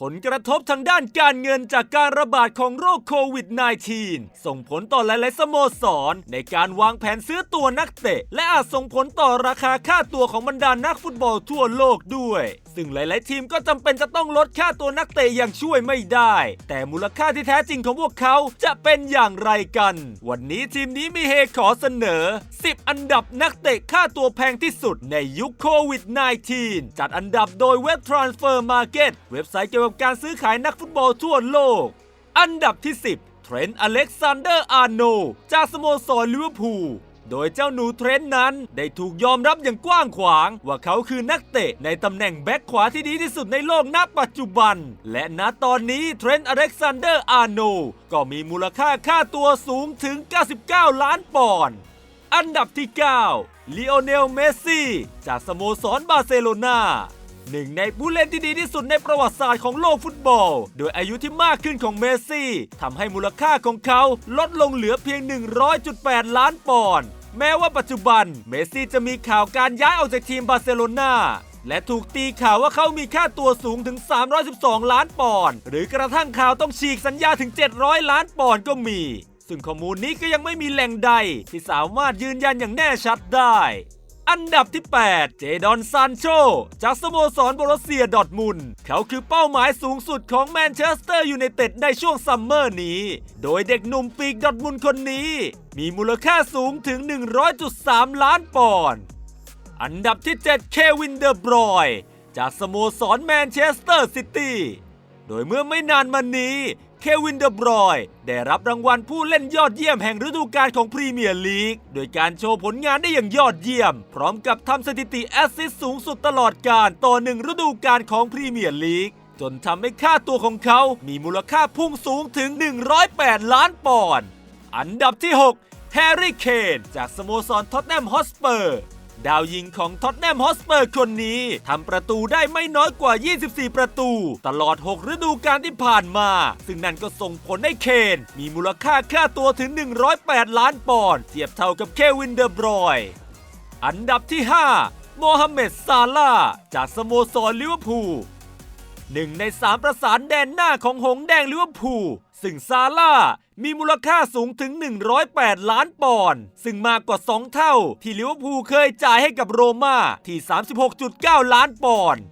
ผลกระทบทางด้านการเงินจากการระบาดของโรคโควิด -19 ส่งผลต่อหลาย ๆ สโมสร ในการวางแผนซื้อตัวนักเตะ และอาจส่งผลต่อราคาค่าตัวของบรรดานักฟุตบอลทั่วโลกด้วย ซึ่งหลาย ๆ ทีมก็จำเป็นจะต้องลดค่าตัวนักเตะอย่างช่วยไม่ได้ แต่มูลค่าที่แท้จริงของพวกเขาจะเป็นอย่างไรกัน วันนี้ทีมนี้มีเฮขอเสนอ 10 อันดับนักเตะค่าตัวแพงที่สุดในยุคโควิด -19 จัดอันดับโดยเว็บ Transfer Market เว็บไซต์เกี่ยวกับการซื้อขายนักฟุตบอลทั่วโลก อันดับที่ 10 เทรนต์อเล็กซานเดอร์อาร์โน จากสโมสรลิเวอร์พูล โดยเจ้าหนูเทรนต์นั้น ได้ถูกยอมรับอย่างกว้างขวาง ว่าเขาคือนักเตะในตำแหน่งแบ็คขวาที่ดีที่สุดในโลกณปัจจุบัน และณตอนนี้เทรนต์อเล็กซานเดอร์อาร์โนก็มีมูลค่าค่าตัวสูงถึง 99 ล้านปอนด์อันดับที่ 9 ลีโอเนล เมสซี่ จากสโมสรบาร์เซโลนาหนึ่งในผู้เล่นที่ดีที่สุดในประวัติศาสตร์ของโลกฟุตบอล โดยอายุที่มากขึ้นของเมสซี่ทำให้มูลค่าของเขาลดลงเหลือเพียง 100.8 ล้านปอนด์ แม้ว่าปัจจุบันเมสซี่จะมีข่าวการย้ายออกจากทีมบาร์เซโลนาและถูกตีข่าวว่าเขามีค่าตัวสูงถึง 312 ล้านปอนด์หรือกระทั่งข่าวต้องฉีกสัญญาถึง 700 ล้านปอนด์ก็มี ซึ่งข้อมูลนี้ก็ยังไม่มีแหล่งใด ที่สามารถยืนยันอย่างแน่ชัดได้ อันดับที่ 8 เจดอนซานโช จากสโมสรบรเซียดอทมุน เขาคือเป้าหมายสูงสุดของแมนเชสเตอร์ยูไนเต็ดในช่วงซัมเมอร์นี้ โดยเด็กหนุ่มปีกดอทมุนคนนี้ มีมูลค่าสูงถึง 100.3 ล้านปอนด์ อันดับที่ 7 เควินเดอร์บรอย จากสโมสรแมนเชสเตอร์ซิตี้ โดยเมื่อไม่นานมานี้ เควินเดอบรอยได้รับรางวัลผู้เล่นยอดเยี่ยมแห่งฤดูกาลของพรีเมียร์ลีก โดยการโชว์ผลงานได้อย่างยอดเยี่ยม พร้อมกับทำสถิติแอสซิสต์สูงสุดตลอดการต่อหนึ่งฤดูกาลของพรีเมียร์ลีก จนทำให้ค่าตัวของเขา มีมูลค่าพุ่งสูงถึง 108 ล้านปอนด์ อันดับที่ 6 แฮร์รี่ เคน จากสโมสรท็อตแนมฮอสเปอร์ ดาวยิงของท็อตแนมฮอสเปอร์คนนี้ทำประตูได้ไม่น้อยกว่า 24 ประตู ตลอด 6 ฤดูกาลที่ผ่านมา ซึ่งนั่นก็ส่งผลให้เคน มีมูลค่าค่าตัวถึง 108 ล้านปอนด์เทียบเท่ากับเควินเดอบรอยอันดับที่ 5 โมฮัมเหม็ดซาลาจากสโมสรลิเวอร์พูลหนึ่งในสามประสานแดนหน้าของหงแดงลิเวอร์พูลซึ่งซาร่า มีมูลค่าสูงถึง 108 ล้านปอนด์ซึ่งมากกว่า 2 เท่า ที่ลิเวอร์พูลเคยจ่ายให้กับโรม่าที่ 36.9 ล้านปอนด์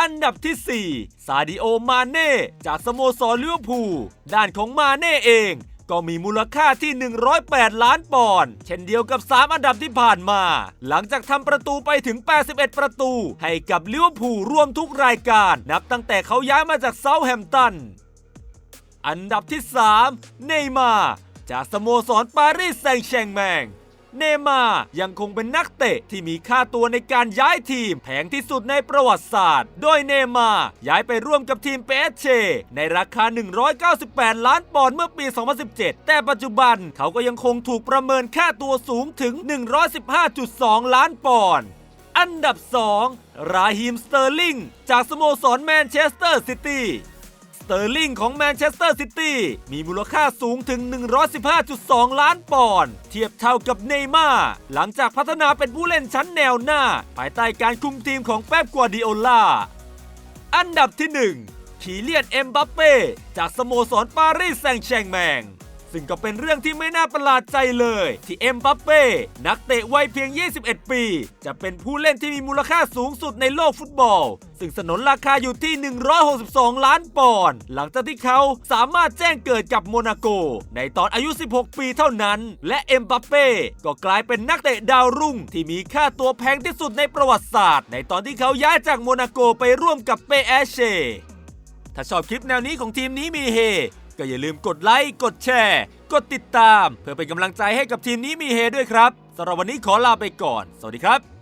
อันดับที่ 4 ซาดิโอ มาเน่ จากสโมสรลิเวอร์พูลด้านของมาเน่เอง ก็มีมูลค่าที่ 108 ล้านปอนด์เช่นเดียวกับ 3 อันดับที่ผ่านมา หลังจากทำประตูไปถึง 81 ประตู ให้กับลิเวอร์พูลรวมทุกรายการ นับตั้งแต่เขาย้ายมาจากเซาท์แฮมป์ตัน อันดับที่ 3 เนย์มา จากสโมสรปารีสแซงต์แชงแมง เนย์มายังคงเป็นนักเตะที่มีค่าตัวในการย้ายทีมแพงที่สุดในประวัติศาสตร์ โดยเนย์มาย้ายไปร่วมกับทีมเปเช ในราคา 198 ล้านปอนด์เมื่อปี 2017 แต่ปัจจุบันเขาก็ยังคงถูกประเมินค่าตัวสูงถึง 115.2 ล้านปอนด์อันดับ 2 ราฮิม สเตอร์ลิง จากสโมสรแมนเชสเตอร์ซิตี้ อร์ลิงของแมนเชสเตอร์ซิตี้มีมูลค่าสูงถึง 115.2 ล้านปอนด์เทียบเท่ากับเนย์มาร์หลังจากพัฒนาเป็นผู้เล่นชั้นแนวหน้า ภายใต้การคุมทีมของแป๊บกัวดิโอลาอันดับที่ 1 ขีเลียนเอ็มบัปเป้จากสโมสรปารีสแซงต์แชงแมง ซึ่งก็เป็นเรื่องที่ไม่น่าประหลาดใจเลย ที่เอ็มบัปเป้นักเตะวัยเพียง 21 ปี จะเป็นผู้เล่นที่มีมูลค่าสูงสุดในโลกฟุตบอล ซึ่งสนนราคาอยู่ที่ 162 ล้านปอนด์หลังจากที่เขาสามารถแจ้งเกิดกับโมนาโก ในตอนอายุ 16 ปีเท่านั้น และเอ็มบัปเป้ก็กลายเป็นนักเตะดาวรุ่ง ที่มีค่าตัวแพงที่สุดในประวัติศาสตร์ ในตอนที่เขาย้ายจากโมนาโกไปร่วมกับเปแอเชถ้าชอบคลิปแนวนี้ของทีมนี้มีเฮ ก็อย่าลืมกดไลค์กดแชร์ กดติดตาม เพื่อเป็นกำลังใจให้กับทีมนี้มีเฮด้วยครับสำหรับวันนี้ขอลาไปก่อน สวัสดีครับ